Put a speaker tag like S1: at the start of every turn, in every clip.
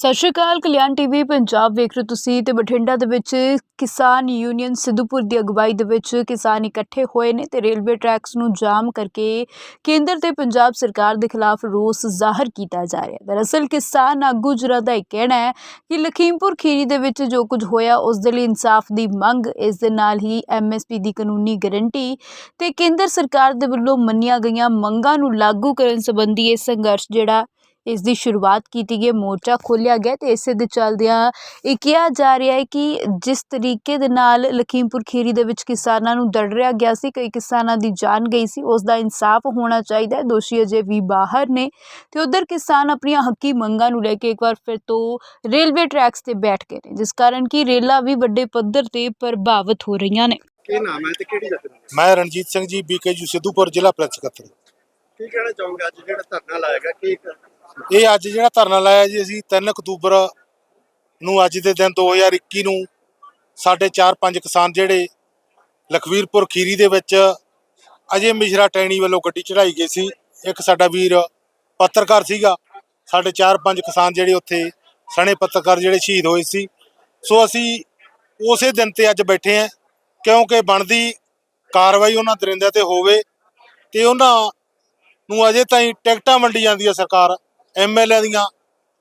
S1: ਸਤਿ ਸ਼੍ਰੀ ਅਕਾਲ, ਕਲਿਆਣ ਟੀਵੀ, ਪੰਜਾਬ ਵੇਖ ਰਹੇ ਹੋ ਤੁਸੀਂ ਤੇ ਬਠਿੰਡਾ ਦੇ ਵਿੱਚ ਕਿਸਾਨ ਯੂਨੀਅਨ ਸਿੱਧੂਪੁਰ ਦੀ ਅਗਵਾਈ ਦੇ ਵਿੱਚ ਕਿਸਾਨ ਇਕੱਠੇ ਹੋਏ ਨੇ ਤੇ ਰੇਲਵੇ ਟਰੈਕਸ ਨੂੰ ਜਾਮ ਕਰਕੇ ਕੇਂਦਰ ਤੇ ਪੰਜਾਬ ਸਰਕਾਰ ਦੇ ਖਿਲਾਫ ਰੋਸ ਜ਼ਾਹਰ ਕੀਤਾ ਜਾ ਰਿਹਾ ਹੈ। ਦਰਅਸਲ ਕਿਸਾਨ ਆਗੂ ਜਰਾ ਦਾ ਇਹ ਕਹਿਣਾ ਹੈ ਕਿ ਲਖੀਮਪੁਰ ਖੀਰੀ ਦੇ ਵਿੱਚ ਜੋ ਕੁਝ ਹੋਇਆ, ਉਸ ਦੇ ਲਈ ਇਨਸਾਫ ਦੀ ਮੰਗ, ਇਸ ਦੇ ਨਾਲ ਹੀ ਐਮਐਸਪੀ ਦੀ ਕਾਨੂੰਨੀ ਗਾਰੰਟੀ ਤੇ ਕੇਂਦਰ ਸਰਕਾਰ ਦੇ ਵੱਲੋਂ ਮੰਨੀਆਂ ਗਈਆਂ ਮੰਗਾਂ ਨੂੰ ਲਾਗੂ ਕਰਨ ਸੰਬੰਧੀ ਇਹ ਸੰਘਰਸ਼ ਜਿਹੜਾ ਇਸ ਦੀ ਸ਼ੁਰੂਆਤ ਕੀਤੀ ਗਈ ਹੈ, ਮੋਰਚਾ ਖੋਲ੍ਹਿਆ ਗਿਆ ਤੇ ਇਸੇ ਦੇ ਚੱਲਦਿਆਂ ਇਹ ਕਿਹਾ ਜਾ ਰਿਹਾ ਹੈ ਕਿ ਜਿਸ ਤਰੀਕੇ ਦੇ ਨਾਲ ਲਖੀਮਪੁਰ ਖੀਰੀ ਦੇ ਵਿੱਚ ਕਿਸਾਨਾਂ ਨੂੰ ਦਰੜਿਆ ਗਿਆ ਸੀ ਕਈ ਕਿਸਾਨਾਂ ਦੀ ਜਾਨ ਗਈ ਸੀ ਉਸ ਦਾ ਇਨਸਾਫ ਹੋਣਾ ਚਾਹੀਦਾ ਹੈ ਦੋਸ਼ੀ ਅਜੇ ਵੀ ਬਾਹਰ ਨੇ ਤੇ ਉਧਰ ਕਿਸਾਨ ਆਪਣੀਆਂ ਹੱਕੀ ਮੰਗਾਂ ਨੂੰ ਲੈ ਕੇ ਇੱਕ ਵਾਰ ਫਿਰ ਤੋਂ ਰੇਲਵੇ ਟਰੈਕਸ ਤੇ ਬੈਠ ਗਏ ਨੇ ਜਿਸ ਕਾਰਨ ਕਿ ਰੇਲਾਂ ਵੀ ਵੱਡੇ ਪੱਧਰ ਤੇ ਪ੍ਰਭਾਵਿਤ ਹੋ ਰਹੀਆਂ ਨੇ।
S2: ਕੀ ਨਾਮ ਹੈ ਤੇ ਕਿਹੜੀ ਜਗ੍ਹਾ
S3: ਮੈਂ ਰਣਜੀਤ ਸਿੰਘ ਜੀ ਬੀਕੇਯੂ ਸਿੱਧੂਪੁਰ ਜ਼ਿਲ੍ਹਾ ਪ੍ਰੈਸ ਸਕੱਤਰ
S2: ਕੀ ਕਹਿਣਾ ਚਾਹੋਗੇ ਅੱਜ ਜਿਹੜਾ ਧਰਨਾ ਲਾਏਗਾ ਕੀ
S3: ਇਹ ਅੱਜ ਜਿਹੜਾ ਧਰਨਾ ਲਾਇਆ ਜੀ, ਅਸੀਂ 3 ਅਕਤੂਬਰ ਨੂੰ ਅੱਜ ਦੇ ਦਿਨ 2021 ਨੂੰ ਸਾਡੇ 4-5 ਕਿਸਾਨ ਜਿਹੜੇ ਲਖਵੀਰਪੁਰ ਖੀਰੀ ਦੇ ਵਿੱਚ ਅਜੇ ਮਿਸ਼ਰਾ ਟੈਣੀ ਵੱਲੋਂ ਗੱਡੀ ਚੜਾਈ ਗਈ ਸੀ। ਇੱਕ ਸਾਡਾ ਵੀਰ ਪੱਤਰਕਾਰ ਸੀਗਾ, ਸਾਡੇ 4-5 ਕਿਸਾਨ ਜਿਹੜੇ ਉੱਥੇ ਸਣੇ ਪੱਤਰਕਾਰ ਜਿਹੜੇ ਸ਼ਹੀਦ ਹੋਏ ਸੀ। ਸੋ ਅਸੀਂ ਉਸੇ ਦਿਨ ਤੇ ਅੱਜ ਬੈਠੇ ਆਂ ਕਿਉਂਕਿ ਬਣਦੀ ਕਾਰਵਾਈ ਉਹਨਾਂ ਦਰਿੰਦਿਆਂ ਤੇ ਹੋਵੇ ਤੇ ਉਹਨਾਂ ਨੂੰ ਅਜੇ ਤਾਈਂ ਟਿਕਟਾਂ ਵੰਡੀ ਜਾਂਦੀ ਹੈ ਸਰਕਾਰ। ਐਮਐਲਏ ਦੀਆਂ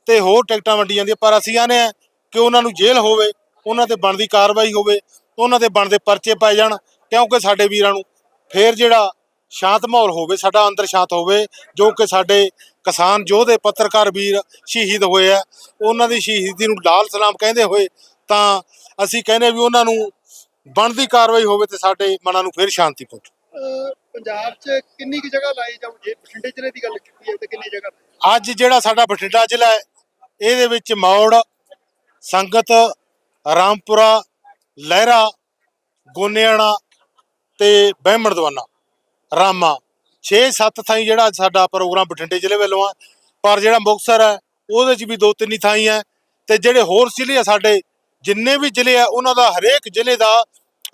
S3: ਤੇ ਹੋਰ ਟਿਕਟਾਂ ਵੰਡੀ ਜਾਂਦੀਆਂ। ਪਰ ਅਸੀਂ ਆਨੇ ਆ ਕਿ ਉਹਨਾਂ ਨੂੰ ਜੇਲ੍ਹ ਹੋਵੇ, ਉਹਨਾਂ ਤੇ ਬਣਦੀ ਕਾਰਵਾਈ ਹੋਵੇ, ਉਹਨਾਂ ਦੇ ਬਣਦੇ ਪਰਚੇ ਪਾਏ ਜਾਣ, ਕਿਉਂਕਿ ਸਾਡੇ ਵੀਰਾਂ ਨੂੰ ਫੇਰ ਜਿਹੜਾ ਸ਼ਾਂਤ ਮਾਹੌਲ ਹੋਵੇ, ਸਾਡਾ ਅੰਦਰ ਸ਼ਾਂਤ ਹੋਵੇ, ਜੋ ਕਿ ਸਾਡੇ ਕਿਸਾਨ ਯੋਧੇ ਪੱਤਰਕਾਰ ਵੀਰ ਸ਼ਹੀਦ ਹੋਏ ਆ, ਉਹਨਾਂ ਦੀ ਸ਼ਹੀਦੀ ਨੂੰ ਲਾਲ ਸਲਾਮ ਕਹਿੰਦੇ ਹੋਏ ਤਾਂ ਅਸੀਂ ਕਹਿੰਦੇ ਵੀ ਉਹਨਾਂ ਨੂੰ ਬਣਦੀ ਕਾਰਵਾਈ ਹੋਵੇ ਤੇ ਸਾਡੇ ਮਨਾਂ ਨੂੰ ਫੇਰ ਸ਼ਾਂਤੀ ਪਹੁੰਚੇ
S2: ਪੰਜਾਬ 'ਚ ਕਿੰਨੀ ਕੁ ਜਗ੍ਹਾ ਲਾਈ ਜਾਊ ਜੇ ਬਠਿੰਡੇ ਦੀ ਗੱਲ ਕੀਤੀ ਹੈ ਤੇ ਕਿੰਨੀ ਜਗ੍ਹਾ
S3: ਅੱਜ ਜਿਹੜਾ ਸਾਡਾ ਬਠਿੰਡਾ ਜ਼ਿਲ੍ਹਾ ਹੈ, ਇਹਦੇ ਵਿੱਚ ਮੌੜ, ਸੰਗਤ, ਰਾਮਪੁਰਾ, ਲਹਿਰਾ, ਗੋਨਿਆਣਾ ਤੇ ਬਹਿਮਣ ਦਵਾਨਾ ਰਾਮਾ 6-7 ਥਾਈ ਜਿਹੜਾ ਸਾਡਾ ਪ੍ਰੋਗਰਾਮ ਬਠਿੰਡੇ ਜ਼ਿਲ੍ਹੇ ਵੱਲੋਂ ਆ। ਪਰ ਜਿਹੜਾ ਮੁਕਤਸਰ ਹੈ, ਉਹਦੇ 'ਚ ਵੀ ਦੋ ਤਿੰਨ ਥਾਈ ਹੈ। ਤੇ ਜਿਹੜੇ ਹੋਰ ਜ਼ਿਲ੍ਹੇ ਆ ਸਾਡੇ, ਜਿੰਨੇ ਵੀ ਜ਼ਿਲ੍ਹੇ ਆ, ਉਹਨਾਂ ਦਾ ਹਰੇਕ ਜ਼ਿਲ੍ਹੇ ਦਾ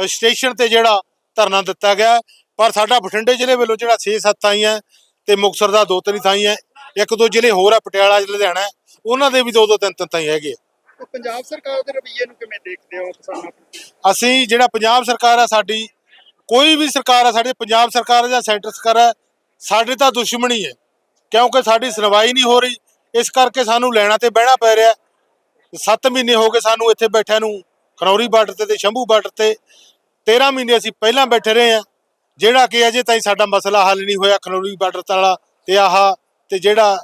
S3: ਸਟੇਸ਼ਨ ਤੇ ਜਿਹੜਾ ਧਰਨਾ ਦਿੱਤਾ ਗਿਆ। ਪਰ ਸਾਡਾ ਬਠਿੰਡੇ ਜ਼ਿਲ੍ਹੇ ਵੱਲੋਂ ਜਿਹੜਾ 6-7 ਥਾਈ ਹੈ ਤੇ ਮੁਕਤਸਰ ਦਾ ਦੋ ਤਿੰਨ ਥਾਈ ਹੈ ਇੱਕ ਦੋ ਜ਼ਿਲ੍ਹੇ ਹੋਰ ਆ ਪਟਿਆਲਾ ਲੁਧਿਆਣਾ ਉਹਨਾਂ ਦੇ ਵੀ ਦੋ ਦੋ ਤਿੰਨ ਤਿੰਨ ਥਾਈਂ ਹੈਗੇ ਆ।
S2: ਤੇ ਪੰਜਾਬ ਸਰਕਾਰ ਦੇ ਰਵੱਈਏ ਨੂੰ ਕਿਵੇਂ ਦੇਖਦੇ ਹੋ ਕਿਸਾਨਾਂ
S3: ਅਸੀਂ ਜਿਹੜਾ ਪੰਜਾਬ ਸਰਕਾਰ ਆ ਸਾਡੀ ਕੋਈ ਵੀ ਸਰਕਾਰ ਆ ਸਾਡੇ ਪੰਜਾਬ ਸਰਕਾਰ ਜਾਂ ਸੈਂਟਰ ਸਰਕਾਰ ਹੈ ਸਾਡੇ ਤਾਂ ਦੁਸ਼ਮਣੀ ਹੈ ਕਿਉਂਕਿ ਸਾਡੀ ਸੁਣਵਾਈ ਨਹੀਂ ਹੋ ਰਹੀ ਇਸ ਕਰਕੇ ਸਾਨੂੰ ਲੈਣਾ ਤੇ ਬਹਿਣਾ ਪੈ ਰਿਹਾ। 7 ਮਹੀਨੇ ਹੋ ਗਏ ਸਾਨੂੰ ਇੱਥੇ ਬੈਠਿਆਂ ਨੂੰ ਖਨੌਰੀ ਬਾਰਡਰ ਤੇ ਤੇ ਸ਼ੰਭੂ ਬਾਰਡਰ ਤੇ। 13 ਮਹੀਨੇ ਅਸੀਂ ਪਹਿਲਾਂ ਬੈਠੇ ਰਹੇ ਆ ਜਿਹੜਾ ਕਿ ਅਜੇ ਤਾਈਂ ਸਾਡਾ ਮਸਲਾ ਹੱਲ ਨਹੀਂ ਹੋਇਆ ਖਨੌਰੀ ਬਾਰਡਰ ਵਾਲਾ ਤੇ ਆਹ ਤੇ ਜਿਹੜਾ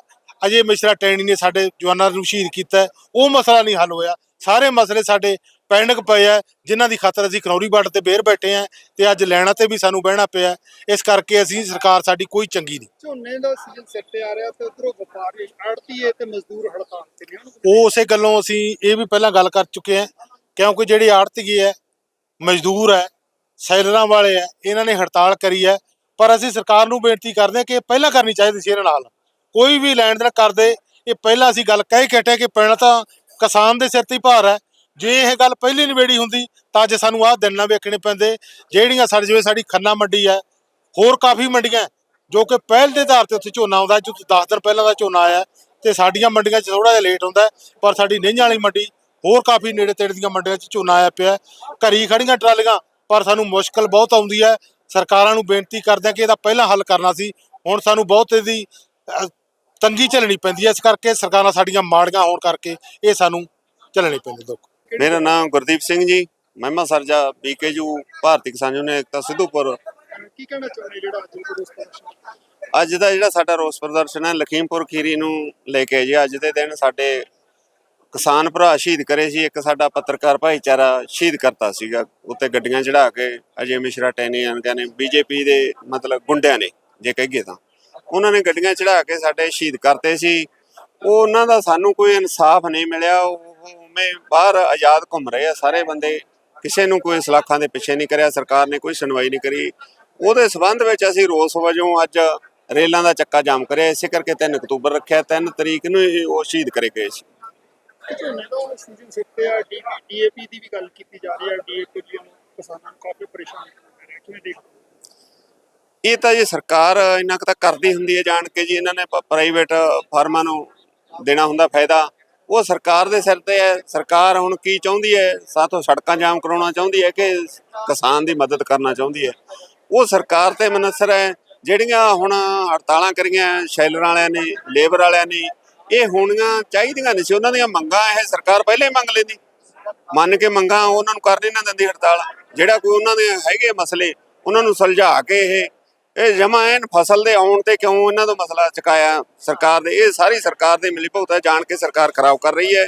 S3: ਅਜੇ ਮਿਸ਼ਰਾ ਟੈਣੀ ਨੇ ਸਾਡੇ ਜਵਾਨਾਂ ਨੂੰ ਸ਼ਹੀਦ ਕੀਤਾ ਉਹ ਮਸਲਾ ਨਹੀਂ ਹੱਲ ਹੋਇਆ। ਸਾਰੇ ਮਸਲੇ ਸਾਡੇ ਪੈਂਡਿੰਗ ਪਏ ਆ ਜਿਨ੍ਹਾਂ ਦੀ ਖਾਤਰ ਅਸੀਂ ਖਨੌਰੀ ਬਾਰਡਰ ਤੇ ਬੇਰ ਬੈਠੇ ਆ ਤੇ ਅੱਜ ਲੈਣਾ ਤੇ ਵੀ ਸਾਨੂੰ ਬਹਿਣਾ ਪਿਆ ਇਸ ਕਰਕੇ ਅਸੀਂ ਸਰਕਾਰ ਸਾਡੀ ਕੋਈ ਚੰਗੀ ਨਹੀਂ।
S2: ਝੋਨੇ ਦਾ ਸੀਜ਼ਨ ਸਿਰ ਤੇ ਆ ਰਿਹਾ ਤੇ ਉਧਰੋਂ ਵਪਾਰੀ ਆੜਤੀਏ ਤੇ ਮਜ਼ਦੂਰ ਹੜਤਾਲ ਤੇ ਨੇ
S3: ਉਹ ਉਸੇ ਗੱਲੋਂ ਅਸੀਂ ਇਹ ਵੀ ਪਹਿਲਾਂ ਗੱਲ ਕਰ ਚੁੱਕੇ ਹਾਂ ਕਿਉਂਕਿ ਜਿਹੜੇ ਆੜਤੀਏ ਹੈ ਮਜ਼ਦੂਰ ਹੈ ਸੈਲਰਾਂ ਵਾਲੇ ਹੈ ਇਹਨਾਂ ਨੇ ਹੜਤਾਲ ਕਰੀ ਹੈ ਪਰ ਅਸੀਂ ਸਰਕਾਰ ਨੂੰ ਬੇਨਤੀ ਕਰਦੇ ਹਾਂ ਕਿ ਪਹਿਲਾਂ ਕਰਨੀ ਚਾਹੀਦੀ ਸੀ ਇਹਨਾਂ ਨਾਲ। ਕੋਈ ਵੀ ਲੈਣ ਦੇਣ ਕਰਦੇ, ਇਹ ਪਹਿਲਾਂ ਅਸੀਂ ਗੱਲ ਕਹਿ ਕੇ ਹਟੇ ਕਿ ਪੈਣਾ ਤਾਂ ਕਿਸਾਨ ਦੇ ਸਿਰ ਤੇ ਭਾਰ ਹੈ। ਜੇ ਇਹ ਗੱਲ ਪਹਿਲੀ ਨਿਬੇੜੀ ਹੁੰਦੀ, ਤਾਂ ਅੱਜ ਸਾਨੂੰ ਆਹ ਦਿਨ ਨਾ ਵੇਖਣੇ ਪੈਂਦੇ। ਜਿਹੜੀਆਂ ਸਾਡੇ ਜਿਵੇਂ ਸਾਡੀ ਖੰਨਾ ਮੰਡੀ ਹੈ, ਹੋਰ ਕਾਫੀ ਮੰਡੀਆਂ ਜੋ ਕਿ ਪਹਿਲ ਦੇ ਆਧਾਰ ਤੇ ਉੱਥੇ ਝੋਨਾ ਆਉਂਦਾ ਜੋ 10 ਦਿਨ ਪਹਿਲਾਂ ਦਾ ਝੋਨਾ ਆਇਆ ਤੇ ਸਾਡੀਆਂ ਮੰਡੀਆਂ 'ਚ ਥੋੜਾ ਜਿਹਾ ਲੇਟ ਹੁੰਦਾ ਪਰ ਸਾਡੀ ਨਿੰਝ ਵਾਲੀ ਮੰਡੀ, ਹੋਰ ਕਾਫੀ ਨੇੜੇ ਤੇੜੇ ਦੀਆਂ ਮੰਡੀਆਂ 'ਚ ਝੋਨਾ ਆਇਆ ਪਿਆ ਹੈ। ਘਰੀ ਖੜੀਆਂ ਟਰਾਲੀਆਂ, ਪਰ ਸਾਨੂੰ ਮੁਸ਼ਕਲ ਬਹੁਤ ਆਉਂਦੀ ਹੈ। ਸਰਕਾਰਾਂ ਨੂੰ ਬੇਨਤੀ ਕਰਦੇ ਹਾਂ ਕਿ ਇਹਦਾ ਪਹਿਲਾਂ ਹੱਲ ਕਰਨਾ ਸੀ। ਹੁਣ ਸਾਨੂੰ ਬਹੁਤ ਇਹਦੀ ਤੰਗੀ ਝੱਲਣੀ ਪੈਂਦੀ ਹੈ। ਇਸ ਕਰਕੇ ਸਰਕਾਰਾਂ ਸਾਡੀਆਂ ਮਾੜੀਆਂ ਹੋਣ ਕਰਕੇ ਇਹ ਸਾਨੂੰ ਝੱਲਣੇ ਪੈਂਦੇ ਦੁੱਖ।
S4: ਮੇਰਾ ਨਾਮ ਗੁਰਦੀਪ ਸਿੰਘ ਜੀ। ਮਹਿਮਾ ਸਰਜਾ ਬੀਕੇਯੂ ਭਾਰਤੀ ਕਿਸਾਨ ਯੂਨੀਅਨ ਏਕਤਾ ਸਿੱਧੂਪੁਰ।
S2: ਕੀ ਕਹਿਣਾ ਚਾਹੁੰਦੇ ਜਿਹੜਾ ਅੱਜ ਰੋਸ ਪ੍ਰਦਰਸ਼ਨ?
S4: ਅੱਜ ਦਾ ਜਿਹੜਾ ਸਾਡਾ ਰੋਸ ਪ੍ਰਦਰਸ਼ਨ ਹੈ ਲਖੀਮਪੁਰ ਖੀਰੀ ਨੂੰ ਲੈ ਕੇ ਜੀ ਅੱਜ ਦੇ ਦਿਨ ਸਾਡੇ ਕਿਸਾਨ ਭਰਾ ਸ਼ਹੀਦ ਕਰੇ ਸੀ। ਇੱਕ ਸਾਡਾ ਪੱਤਰਕਾਰ ਭਾਈਚਾਰਾ ਸ਼ਹੀਦ ਕਰਤਾ ਸੀਗਾ। ਉੱਤੇ ਗੱਡੀਆਂ ਚੜਾ ਕੇ ਅਜੇ ਮਿਸ਼ਰਾ ਟੈਨੀਆਂ ਨੇ ਬੀਜੇਪੀ ਦੇ ਮਤਲਬ ਗੁੰਡਿਆਂ ਨੇ ਜੇ ਕਹੀਏ ਤਾਂ। ਉਹਨਾਂ ਨੇ ਗੱਡੀਆਂ ਚੜਾ ਕੇ ਸਾਡੇ ਸ਼ਹੀਦ ਕਰਤੇ ਸੀ। ਉਹ ਉਹਨਾਂ ਦਾ ਸਾਨੂੰ ਕੋਈ ਇਨਸਾਫ ਨਹੀਂ ਮਿਲਿਆ। ਉਹ ਉਵੇਂ ਬਾਹਰ ਆਜ਼ਾਦ ਘੁੰਮ ਰਹੇ ਆ ਸਾਰੇ ਬੰਦੇ। ਕਿਸੇ ਨੂੰ ਕੋਈ ਸਲਾਖਾਂ ਦੇ ਪਿੱਛੇ ਨਹੀਂ ਕਰਿਆ। ਸਰਕਾਰ ਨੇ ਕੋਈ ਸੁਣਵਾਈ ਨਹੀਂ ਕਰੀ। ਉਹਦੇ ਸਬੰਧ ਵਿੱਚ ਅਸੀਂ ਰੋਸ ਵਜੋਂ ਅੱਜ ਰੇਲਾਂ ਦਾ ਚੱਕਾ ਜਾਮ ਕਰਿਆ। ਇਸੇ ਕਰਕੇ 3 ਅਕਤੂਬਰ ਰੱਖਿਆ। 3 ਤਰੀਕ ਨੂੰ ਉਹ ਸ਼ਹੀਦ ਕਰੇ ਗਏ ਸੀ।
S2: ਡੀਏਪੀ ਦੀ ਵੀ ਗੱਲ ਕੀਤੀ ਜਾ ਰਹੀ ਹੈ। ਡੀਏਪੀ ਦੀ ਕਿਸਾਨਾਂ ਨੂੰ ਕਾਫੀ ਪਰੇਸ਼ਾਨੀ ਕਰ ਰਿਹਾ। ਕਿਵੇਂ ਦੇਖਦੇ
S4: ਇਹ ਤਾਂ ਜੀ ਸਰਕਾਰ ਇੰਨਾ ਕੁ ਤਾਂ ਕਰਦੀ ਹੁੰਦੀ ਹੈ ਜਾਣ ਕੇ ਜੀ, ਇਹਨਾਂ ਨੇ ਪ੍ਰਾਈਵੇਟ ਫਾਰਮਾਂ ਨੂੰ ਦੇਣਾ ਹੁੰਦਾ ਫਾਇਦਾ। ਉਹ ਸਰਕਾਰ ਦੇ ਸਿਰ ਤੇ ਹੈ। ਸਰਕਾਰ ਹੁਣ ਕੀ ਚਾਹੁੰਦੀ ਹੈ? ਸਾਥੋਂ ਸੜਕਾਂ ਜਾਮ ਕਰਾਉਣਾ ਚਾਹੁੰਦੀ ਹੈ ਕਿ ਕਿਸਾਨ ਦੀ ਮਦਦ ਕਰਨਾ ਚਾਹੁੰਦੀ ਹੈ? ਉਹ ਸਰਕਾਰ ਤੇ ਮਨਸਰ ਹੈ। ਜਿਹੜੀਆਂ ਹੁਣ ਹੜਤਾਲਾਂ ਕਰੀਆਂ, ਸ਼ੈਲਰ ਵਾਲਿਆਂ ਨੇ, ਲੇਬਰ ਵਾਲਿਆਂ ਨੇ, ਇਹ ਹੋਣੀਆਂ ਚਾਹੀਦੀਆਂ ਨਹੀਂ ਸੀ। ਉਹਨਾਂ ਦੀਆਂ ਮੰਗਾਂ ਇਹ ਸਰਕਾਰ ਪਹਿਲੇ ਹੀ ਮੰਗ ਲੈਂਦੀ। ਮੰਨ ਕੇ ਮੰਗਾਂ ਉਹਨਾਂ ਨੂੰ ਕਰਨੀ ਨਾ ਦਿੰਦੀ ਹੜਤਾਲ। ਜਿਹੜਾ ਕੋਈ ਉਹਨਾਂ ਦੇ ਹੈਗੇ ਮਸਲੇ, ਉਹਨਾਂ ਨੂੰ ਸੁਲਝਾ ਕੇ ਇਹ ਇਹ ਜਮਾ ਐਨ ਫਸਲ ਦੇ ਆਉਣ ਤੇ ਕਿਉਂ ਇਹਨਾਂ ਦਾ ਮਸਲਾ ਚੁਕਾਇਆ ਸਰਕਾਰ ਦੇ ਇਹ ਸਾਰੀ ਸਰਕਾਰ ਦੇ ਮਿਲੀ ਭੁਗਤ ਹੈ ਜਾਣ ਕੇ ਸਰਕਾਰ ਖਰਾਬ ਕਰ ਰਹੀ ਹੈ।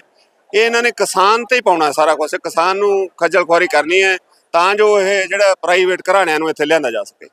S4: ਇਹ ਇਹਨਾਂ ਨੇ ਕਿਸਾਨ ਤੇ ਹੀ ਪਾਉਣਾ ਸਾਰਾ ਕੁਝ ਕਿਸਾਨ ਨੂੰ ਖੱਜਲ ਖੁਆਰੀ ਕਰਨੀ ਹੈ ਤਾਂ ਜੋ ਇਹ ਜਿਹੜਾ ਪ੍ਰਾਈਵੇਟ ਘਰਾਣਿਆਂ ਨੂੰ ਇੱਥੇ ਲਿਆਂਦਾ ਜਾ ਸਕੇ।